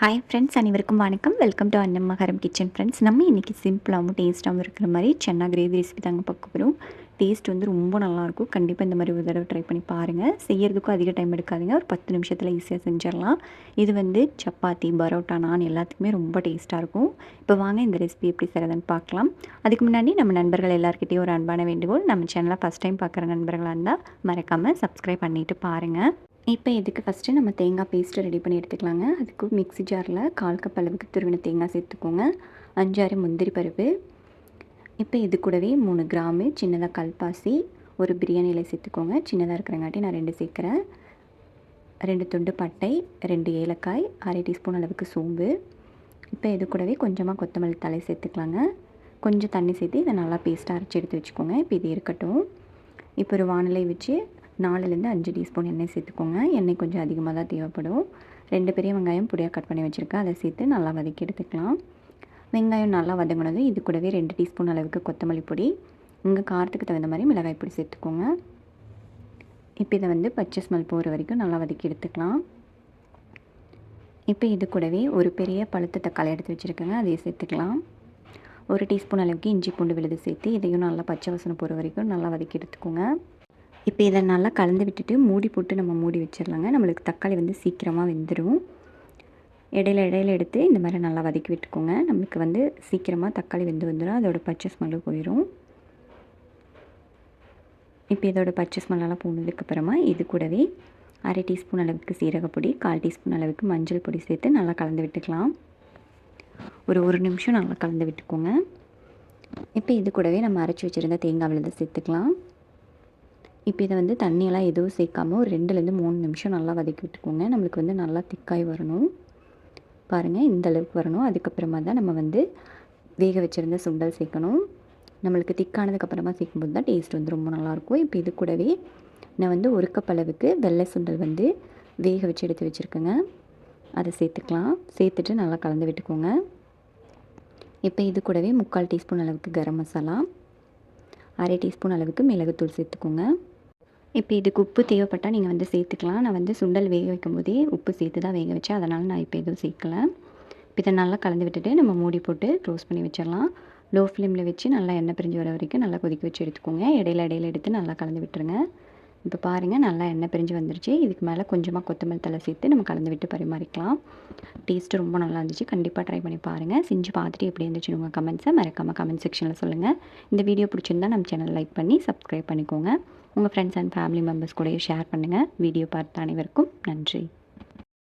Hi friends அனைவருக்கும் வணக்கம். Welcome to Annamakaram kitchen friends நம்ம இன்றைக்கி சிம்பிளாகவும் டேஸ்ட்டாகவும் இருக்கிற மாதிரி சென்னா கிரேவி ரெசிபி தாங்க பார்க்க போகிறோம் டேஸ்ட் வந்து ரொம்ப நல்லாயிருக்கும் கண்டிப்பாக இந்த மாதிரி ஒரு தடவை ட்ரை பண்ணி பாருங்கள் செய்யறதுக்கும் அதிக டைம் எடுக்காதுங்க. ஒரு பத்து நிமிஷத்தில் ஈஸியாக செஞ்சிடலாம். இது வந்து சப்பாத்தி பரோட்டா நான் எல்லாத்துக்குமே ரொம்ப டேஸ்ட்டாக இருக்கும். இப்போ வாங்க இந்த ரெசிபி எப்படி செய்கிறதுன்னு பார்க்கலாம். அதுக்கு முன்னாடி நம்ம நண்பர்கள் எல்லாருக்கிட்டேயும் ஒரு அன்பான வேண்டுகோள். நம்ம சேனலை ஃபஸ்ட் டைம் பார்க்குற நண்பர்களாக இருந்தால் மறக்காமல் சப்ஸ்கிரைப் பண்ணிவிட்டு பாருங்கள் இப்போ இதுக்கு ஃபஸ்ட்டு நம்ம தேங்காய் பேஸ்ட்டு ரெடி பண்ணி எடுத்துக்கலாங்க. அதுக்கு மிக்ஸி ஜாரில் கால் கப் அளவுக்கு துருவின தேங்காய் சேர்த்துக்கோங்க. அஞ்சாறு முந்திரி பருப்பு. இப்போ இது கூடவே மூணு கிராமு சின்னதாக கல்பாசி ஒரு பிரியாணி இலை சேர்த்துக்கோங்க. சின்னதாக இருக்கிறங்காட்டி நான் ரெண்டு சேர்க்குறேன். ரெண்டு துண்டு பட்டை ரெண்டு ஏலக்காய் அரை டீஸ்பூன் அளவுக்கு சோம்பு. இப்போ இது கூடவே கொஞ்சமாக கொத்தமல்லி தலை சேர்த்துக்கலாங்க. கொஞ்சம் தண்ணி சேர்த்து இதை நல்லா பேஸ்ட்டாக அரைச்சி எடுத்து வச்சுக்கோங்க. இப்போ இது இருக்கட்டும். இப்போ ஒரு வானிலை வச்சு நாலுலேருந்து அஞ்சு டீஸ்பூன் எண்ணெய் சேர்த்துக்கோங்க. எண்ணெய் கொஞ்சம் அதிகமாக தான் தேவைப்படும். ரெண்டு பெரிய வெங்காயம் பொடியாக கட் பண்ணி வச்சுருக்கேன். அதை சேர்த்து நல்லா வதக்கி எடுத்துக்கலாம். வெங்காயம் நல்லா வதங்கினதும் இது கூடவே ரெண்டு டீஸ்பூன் அளவுக்கு கொத்தமல்லி பொடி உங்கள் காரத்துக்கு தகுந்த மாதிரி மிளகாய் பொடி சேர்த்துக்கோங்க. இப்போ இதை வந்து பச்சை ஸ்மெல் போகிற வரைக்கும் நல்லா வதக்கி எடுத்துக்கலாம். இப்போ இது கூடவே ஒரு பெரிய பழுத்த தக்காளி எடுத்து வச்சுருக்கேங்க. அதையும் சேர்த்துக்கலாம். ஒரு டீஸ்பூன் அளவுக்கு இஞ்சி பூண்டு விழுது சேர்த்து இதையும் நல்லா பச்சை வசனம் போகிற வரைக்கும் நல்லா வதக்கி எடுத்துக்கோங்க. இப்போ இதை நல்லா கலந்து விட்டுட்டு மூடி போட்டு நம்ம மூடி வச்சிடலாங்க. நம்மளுக்கு தக்காளி வந்து சீக்கிரமாக வெந்துடும் இடையில இடையில எடுத்து இந்த மாதிரி நல்லா வதக்கி விட்டுக்கோங்க. நம்மளுக்கு வந்து சீக்கிரமாக தக்காளி வெந்து வந்துடும் அதோட பச்சை ஸ்மெல்லு போயிடும் இப்போ இதோட பச்சை ஸ்மெல்லாம் போனதுக்கப்புறமா இது கூடவே அரை டீஸ்பூன் அளவுக்கு சீரகப்பொடி கால் டீஸ்பூன் அளவுக்கு மஞ்சள் பொடி சேர்த்து நல்லா கலந்து விட்டுக்கலாம். ஒரு ஒரு நிமிஷம் நல்லா கலந்து விட்டுக்கோங்க. இப்போ இது கூடவே நம்ம அரைச்சி வச்சுருந்த தேங்காய் விழுந்து சேர்த்துக்கலாம். இப்போ இதை வந்து தண்ணியெல்லாம் எதுவும் சேர்க்காமல் ஒரு ரெண்டுலேருந்து மூணு நிமிஷம் நல்லா வதக்கி விட்டுக்கோங்க. நம்மளுக்கு வந்து நல்லா திக்காய் வரணும். பாருங்கள் இந்த அளவுக்கு வரணும். அதுக்கப்புறமா தான் நம்ம வந்து வேக வச்சுருந்த சுண்டல் சேர்க்கணும். நம்மளுக்கு திக்கானதுக்கப்புறமா சேர்க்கும்போது தான் டேஸ்ட் வந்து ரொம்ப நல்லாயிருக்கும். இப்போ இது கூடவே நான் வந்து ஒரு கப் அளவுக்கு வெள்ளை சுண்டல் வந்து வேக வச்சு எடுத்து வச்சுருக்கேங்க. அதை சேர்த்துக்கலாம். சேர்த்துட்டு நல்லா கலந்து விட்டுக்கோங்க. இப்போ இது கூடவே முக்கால் டீஸ்பூன் அளவுக்கு கரம் மசாலா அரை டீஸ்பூன் அளவுக்கு மிளகுத்தூள் சேர்த்துக்கோங்க. இப்போ இதுக்கு உப்பு தேவைப்பட்டால் நீங்கள் வந்து சேர்த்துக்கலாம். நான் வந்து சுண்டல் வேக வைக்கும் போதே உப்பு சேர்த்து தான் வேக வச்சேன். அதனால் நான் இப்போ எதுவும் சேர்க்கலை. இப்போ இதை நல்லா கலந்து விட்டுட்டு நம்ம மூடி போட்டு க்ளோஸ் பண்ணி வச்சிடலாம். லோ ஃப்ளேமில் வச்சு நல்லா எண்ணெய் பிரிஞ்சு வர வரைக்கும் நல்லா கொதிக்க வச்சு எடுத்துக்கோங்க. இடையில இடையில எடுத்து நல்லா கலந்து விட்டுருங்க. இப்போ பாருங்கள் நல்லா எண்ணெய் பிரிஞ்சு வந்துருச்சு. இதுக்கு மேலே கொஞ்சமாக கொத்தமல்லி தலை சேர்த்து நம்ம கலந்து விட்டு பரிமாறிக்கலாம். டேஸ்ட்டு ரொம்ப நல்லா இருந்துச்சு. கண்டிப்பாக ட்ரை பண்ணி பாருங்கள் செஞ்சு பார்த்துட்டு எப்படி இருந்துச்சு உங்கள் கமெண்ட்ஸை மறக்காமல் கமெண்ட் செக்ஷனில் சொல்லுங்கள் இந்த வீடியோ பிடிச்சிருந்தா நம்ம சேனல் லைக் பண்ணி சப்ஸ்கிரைப் பண்ணிக்கோங்க. உங்கள் ஃப்ரெண்ட்ஸ் அண்ட் ஃபேமிலி மெம்பர்ஸ் கூடயும் ஷேர் பண்ணுங்கள் வீடியோ பார்த்த அனைவருக்கும் நன்றி.